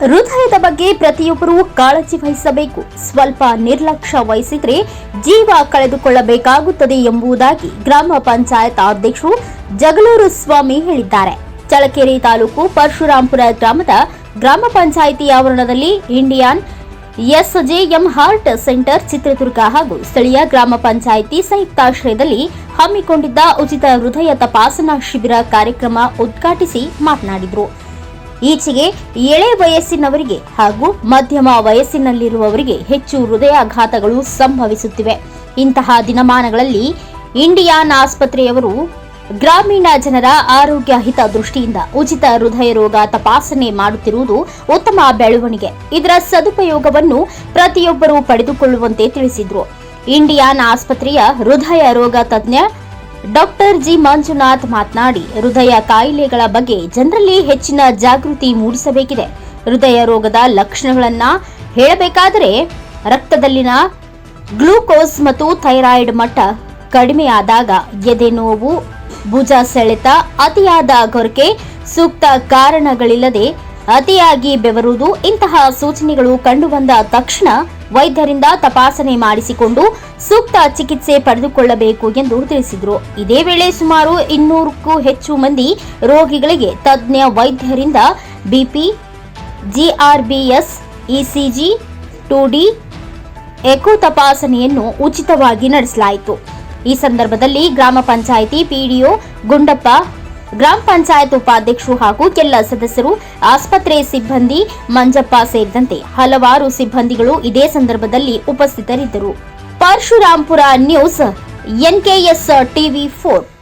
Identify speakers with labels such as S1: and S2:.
S1: ಹೃದಯದ ಬಗ್ಗೆ ಪ್ರತಿಯೊಬ್ಬರೂ ಕಾಳಜಿ ವಹಿಸಬೇಕು. ಸ್ವಲ್ಪ ನಿರ್ಲಕ್ಷ್ಯ ವಹಿಸಿದ್ರೆ ಜೀವ ಕಳೆದುಕೊಳ್ಳಬೇಕಾಗುತ್ತದೆ ಎಂಬುದಾಗಿ ಗ್ರಾಮ ಪಂಚಾಯತ್ ಅಧ್ಯಕ್ಷರು ಜಗಳೂರು ಸ್ವಾಮಿ ಹೇಳಿದ್ದಾರೆ. ಚಳಕೆರೆ ತಾಲೂಕು ಪರಶುರಾಂಪುರ ಗ್ರಾಮದ ಗ್ರಾಮ ಪಂಚಾಯಿತಿ ಆವರಣದಲ್ಲಿ Indian SJM heart centre Chitradurga ಹಾಗೂ ಸ್ಥಳೀಯ ಗ್ರಾಮ ಪಂಚಾಯಿತಿ ಸಂಯುಕ್ತಾಶ್ರಯದಲ್ಲಿ ಹಮ್ಮಿಕೊಂಡಿದ್ದ ಉಚಿತ ಹೃದಯ ತಪಾಸಣಾ ಶಿಬಿರ ಕಾರ್ಯಕ್ರಮ ಉದ್ಘಾಟಿಸಿ ಮಾತನಾಡಿದರು. ಈಚೆಗೆ ಎಳೆ ವಯಸ್ಸಿನವರಿಗೆ ಹಾಗೂ ಮಧ್ಯಮ ವಯಸ್ಸಿನಲ್ಲಿರುವವರಿಗೆ ಹೆಚ್ಚು ಹೃದಯಾಘಾತಗಳು ಸಂಭವಿಸುತ್ತಿವೆ. ಇಂತಹ ದಿನಮಾನಗಳಲ್ಲಿ ಇಂಡಿಯಾನ್ ಆಸ್ಪತ್ರೆಯವರು ಗ್ರಾಮೀಣ ಜನರ ಆರೋಗ್ಯ ಹಿತ ದೃಷ್ಟಿಯಿಂದ ಉಚಿತ ಹೃದಯ ರೋಗ ತಪಾಸಣೆ ಮಾಡುತ್ತಿರುವುದು ಉತ್ತಮ ಬೆಳವಣಿಗೆ. ಇದರ ಸದುಪಯೋಗವನ್ನು ಪ್ರತಿಯೊಬ್ಬರೂ ಪಡೆದುಕೊಳ್ಳುವಂತೆ ತಿಳಿಸಿದರು. ಇಂಡಿಯಾನ್ ಆಸ್ಪತ್ರೆಯ ಹೃದಯ ರೋಗ ತಜ್ಞ ಡಾಕ್ಟರ್ ಜಿ ಮಂಜುನಾಥ್ ಮಾತನಾಡಿ, ಹೃದಯ ಕಾಯಿಲೆಗಳ ಬಗ್ಗೆ ಜನರಲ್ಲಿ ಹೆಚ್ಚಿನ ಜಾಗೃತಿ ಮೂಡಿಸಬೇಕಿದೆ. ಹೃದಯ ರೋಗದ ಲಕ್ಷಣಗಳನ್ನ ಹೇಳಬೇಕಾದರೆ, ರಕ್ತದಲ್ಲಿನ ಗ್ಲೂಕೋಸ್ ಮತ್ತು ಥೈರಾಯ್ಡ್ ಮಟ್ಟ ಕಡಿಮೆಯಾದಾಗ ಎದೆ ನೋವು, ಭುಜ ಸೆಳೆತ, ಅತಿಯಾದ ಕೊರಕೆ ಸೂಕ್ತ ಕಾರಣಗಳಿಲ್ಲದೆ ಅತಿಯಾಗಿ ಬೆವರುವುದು ಇಂತಹ ಸೂಚನೆಗಳು ಕಂಡುಬಂದ ತಕ್ಷಣ ವೈದ್ಯರಿಂದ ತಪಾಸಣೆ ಮಾಡಿಸಿಕೊಂಡು ಸೂಕ್ತ ಚಿಕಿತ್ಸೆ ಪಡೆದುಕೊಳ್ಳಬೇಕು ಎಂದು ತಿಳಿಸಿದರು. ಇದೇ ವೇಳೆ ಸುಮಾರು ಇನ್ನೂರಕ್ಕೂ ಹೆಚ್ಚು ಮಂದಿ ರೋಗಿಗಳಿಗೆ ತಜ್ಞ ವೈದ್ಯರಿಂದ BP, GRBS, ECG two D echo ತಪಾಸಣೆಯನ್ನು ಉಚಿತವಾಗಿ ನಡೆಸಲಾಯಿತು. ಈ ಸಂದರ್ಭದಲ್ಲಿ ಗ್ರಾಮ ಪಂಚಾಯಿತಿ ಪಿಡಿಒ ಗುಂಡಪ್ಪ ಗ್ರಾಮ ಪಂಚಾಯತ್ ಉಪಾಧ್ಯಕ್ಷರು ಹಾಗೂ ಎಲ್ಲ ಸದಸ್ಯರು, ಆಸ್ಪತ್ರೆ ಸಿಬ್ಬಂದಿ, ಮಂಜಪ್ಪ ಸೇರಿದಂತೆ ಹಲವಾರು ಸಿಬ್ಬಂದಿಗಳು ಇದೇ ಸಂದರ್ಭದಲ್ಲಿ ಉಪಸ್ಥಿತರಿದ್ದರು. Parashurampura news, NKS TV four.